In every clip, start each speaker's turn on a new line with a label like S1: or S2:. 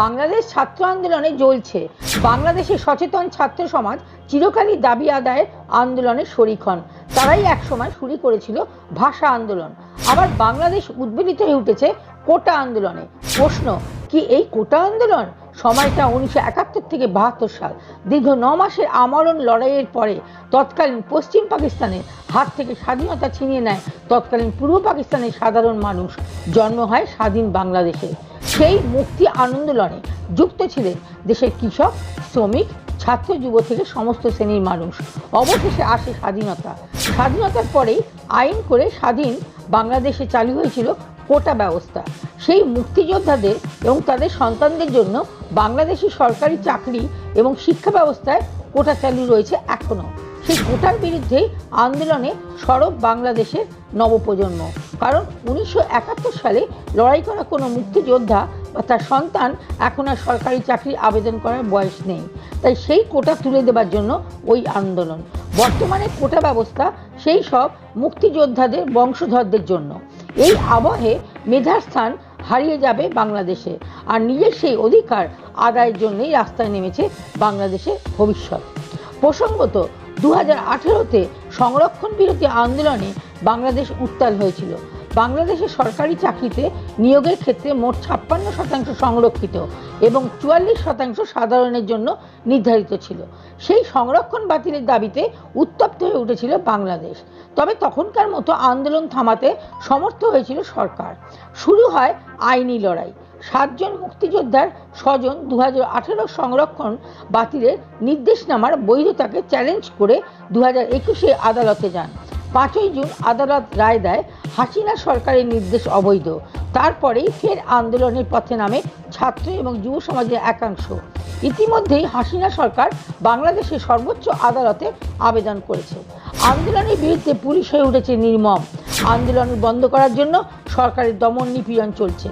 S1: বাংলাদেশ ছাত্র আন্দোলনে জ্বলছে। বাংলাদেশের সচেতন ছাত্র সমাজ চিরকালই দাবি আদায়ের আন্দোলনে শরিক হন। তারাই একসময় শুরু করেছিল ভাষা আন্দোলন। আবার বাংলাদেশ উদ্বেলিত হয়ে উঠেছে কোটা আন্দোলনে। প্রশ্ন, কি এই কোটা আন্দোলন? সময়টা উনিশশো একাত্তর থেকে বাহাত্তর সাল। দীর্ঘ ন মাসের আমরণ লড়াইয়ের পরে তৎকালীন পশ্চিম পাকিস্তানের হাত থেকে স্বাধীনতা ছিনিয়ে নেয় তৎকালীন পূর্ব পাকিস্তানের সাধারণ মানুষ। জন্ম হয় স্বাধীন বাংলাদেশে। সেই মুক্তি আন্দোলনে যুক্ত ছিলেন দেশের কৃষক, শ্রমিক, ছাত্র যুব থেকে সমস্ত শ্রেণির মানুষ। অবশেষে আসে স্বাধীনতা। স্বাধীনতার পরেই আইন করে স্বাধীন বাংলাদেশে চালু হয়েছিল কোটা ব্যবস্থা। সেই মুক্তিযোদ্ধাদের এবং তাদের সন্তানদের জন্য বাংলাদেশি সরকারি চাকরি এবং শিক্ষা ব্যবস্থায় কোটা চালু রয়েছে এখনও সেই কোটার বিরুদ্ধে আন্দোলনে সরব বাংলাদেশের নবপ্রজন্ম। কারণ উনিশশো একাত্তর সালে লড়াই করা কোনো মুক্তিযোদ্ধা বা তার সন্তান এখন আর সরকারি চাকরি আবেদন করার বয়স নেই। তাই সেই কোটা তুলে দেবার জন্য ওই আন্দোলন। বর্তমানে কোটা ব্যবস্থা সেই সব মুক্তিযোদ্ধাদের বংশধরদের জন্য। এই আবহে মেধার স্থান হারিয়ে যাবে বাংলাদেশে। আর নিজের সেই অধিকার আদায়ের জন্যই রাস্তায় নেমেছে বাংলাদেশের ভবিষ্যৎ। প্রসঙ্গত দু হাজার আঠেরোতে সংরক্ষণ বিরোধী আন্দোলনে বাংলাদেশ উত্তাল হয়েছিল। বাংলাদেশের সরকারি চাকরিতে নিয়োগের ক্ষেত্রে মোট ছাপ্পান্ন শতাংশ সংরক্ষিত এবং চুয়াল্লিশ শতাংশ সাধারণের জন্য নির্ধারিত ছিল। সেই সংরক্ষণ বাতিলের দাবিতে উত্তপ্ত হয়ে উঠেছিল বাংলাদেশ। তবে তখনকার মতো আন্দোলন থামাতে সমর্থ হয়েছিল সরকার। শুরু হয় আইনি লড়াই। সাতজন মুক্তিযোদ্ধার স্বজন দু হাজার আঠেরো সংরক্ষণ বাতিলের নির্দেশনামার বৈধতাকে চ্যালেঞ্জ করে দু হাজার একুশে আদালতে যান। পাঁচই জুন আদালত রায় দেয় হাসিনা সরকারের নির্দেশ অবৈধ। তারপরেই ফের আন্দোলনের পথে নামে ছাত্র এবং যুব সমাজের একাংশ। ইতিমধ্যেই হাসিনা সরকার বাংলাদেশের সর্বোচ্চ আদালতে আবেদন করেছে। আন্দোলনের বিরুদ্ধে পুলিশ হয়ে উঠেছে নির্মম। আন্দোলন বন্ধ করার জন্য সরকারের দমন নিপীড়ন চলছে।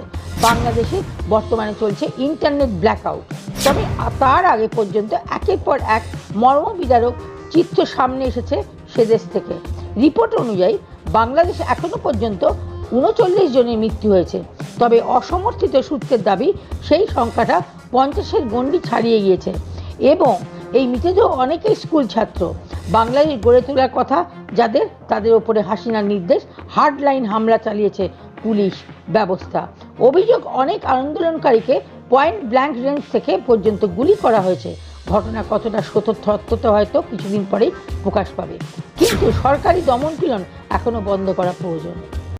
S1: বাংলাদেশে বর্তমানে চলছে ইন্টারনেট ব্ল্যাকআউট। তবে তার আগে পর্যন্ত একের পর এক মর্মবিদারক চিত্র সামনে এসেছে সে দেশ থেকে। রিপোর্ট অনুযায়ী বাংলাদেশে এখনও পর্যন্ত উনচল্লিশ জনের মৃত্যু হয়েছে। তবে অসমর্থিত সূত্রের দাবি, সেই সংখ্যাটা পঞ্চাশের গণ্ডি ছাড়িয়ে গিয়েছে। এবং এই মৃতদেহ অনেকেই স্কুল ছাত্র। বাংলাদেশ গড়ে তোলার কথা, যাদের তাদের ওপরে হাসিনার নির্দেশ, হার্ডলাইন হামলা চালিয়েছে পুলিশ ব্যবস্থা। অভিযোগ অনেক আন্দোলনকারীকে পয়েন্ট ব্ল্যাঙ্ক রেঞ্জ থেকে পর্যন্ত গুলি করা হয়েছে। ঘটনা কতটা সত্য হয়তো কিছুদিন পরেই প্রকাশ পাবে। কিন্তু সরকারি দমনপীড়ন এখনও বন্ধ করা প্রয়োজন।